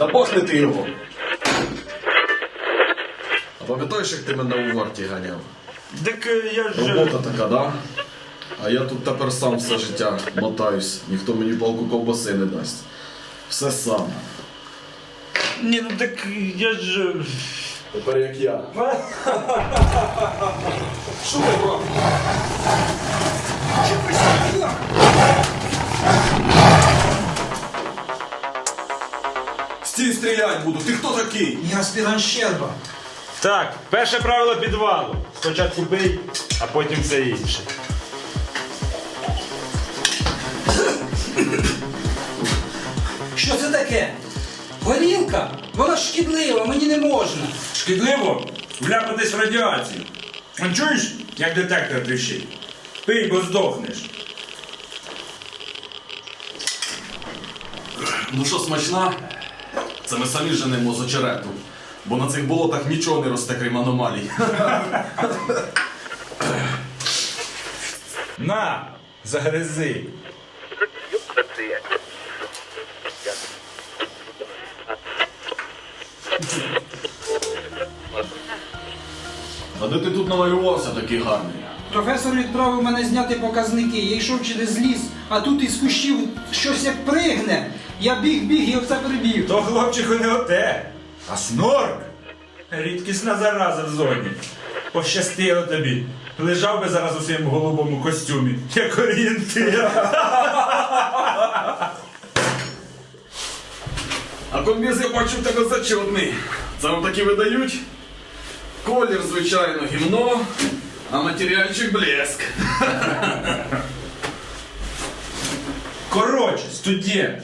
Та бахни ти його. А пам'ятаєш, як ти мене у варті ганяв? Так е, я ж. Робота така, да? А я тут тепер сам все життя мотаюсь. Ніхто мені палку ковбаси не дасть. Все сам. Ні, ну так я ж. Тепер як я. Ти, брат? Стій стрілять буду. Ти хто такий? Я аспірант Щерба. Так, перше правило підвалу. Спочатку бий, а потім все інше. Що це таке? Горілка? Вона ж шкідлива, мені не можна. Шкідливо вляпатись в радіацію. А чуєш, як детектор тріщить? Пий, бо здохнеш. Ну що, смачна? Це ми самі женемо з очерету. Бо на цих болотах нічого не росте, крім аномалій. На, загризи. А де ти тут намалювався такий гарний? Професор відправив мене зняти показники. Я йшов через ліс, а тут із кущів щось як пригне. Я біг-біг і оце перебіг. То хлопчику не оте, а снорк. Рідкісна зараза в зоні. Пощастило тобі. Лежав би зараз у своєму голубому костюмі, як орієнтир. А комбіз я бачу в тебе зачетний. Це вам такі видають? Колір, звичайно, гімно, а матеріальчик блеск. Коротше, студент,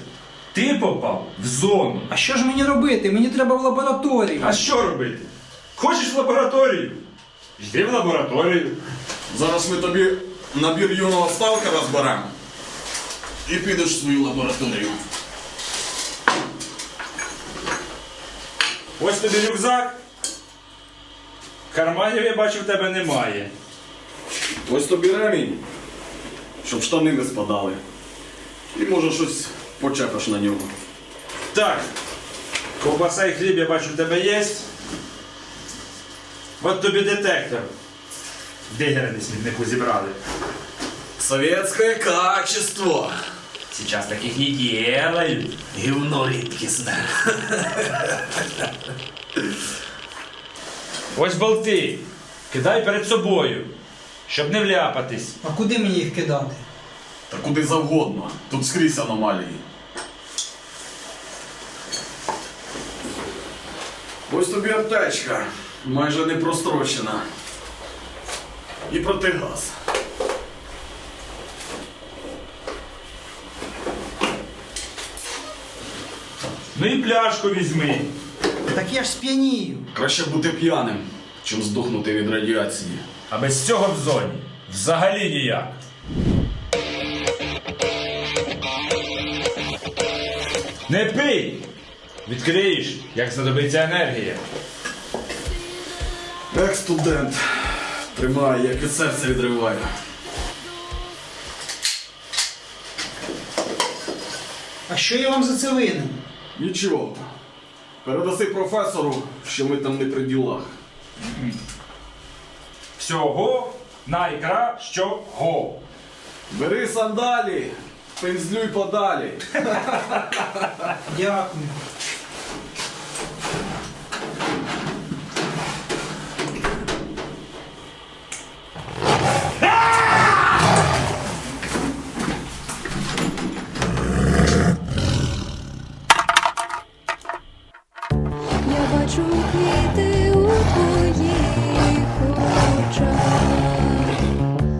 ти попав в зону. А що ж мені робити? Мені треба в лабораторію. А що робити? Хочеш в лабораторію? Йди в лабораторію. Зараз ми тобі набір юного сталкера зберемо. І підеш в свою лабораторію. Ось тобі рюкзак. Карманів я бачу в тебе немає. Ось тобі ремінь, щоб штани не спадали. І може щось почепиш на нього. Так, ковбаса і хліб я бачу в тебе є. От тобі детектор. Дигери на смітнику зібрали. Советское качество. Сейчас таких не делают. Гівно рідкісне. Ось болти. Кидай перед собою, щоб не вляпатись. А куди мені їх кидати? Та куди завгодно. Тут скрізь аномалії. Ось тобі аптечка. Майже не прострочена. І протигаз. Ну і пляшку візьми. Так я ж сп'янію. Краще бути п'яним, чим здохнути від радіації. А без цього в зоні взагалі ніяк. Не пий! Відкриєш, як знадобиться енергія. Як студент. Тримає, як від серця відриваю. А що я вам за це винен? Нічого. Передаси професору, що ми там не при ділах. Всього найкращого. Бери сандалі, пензлюй подалі. Дякую. Я бачу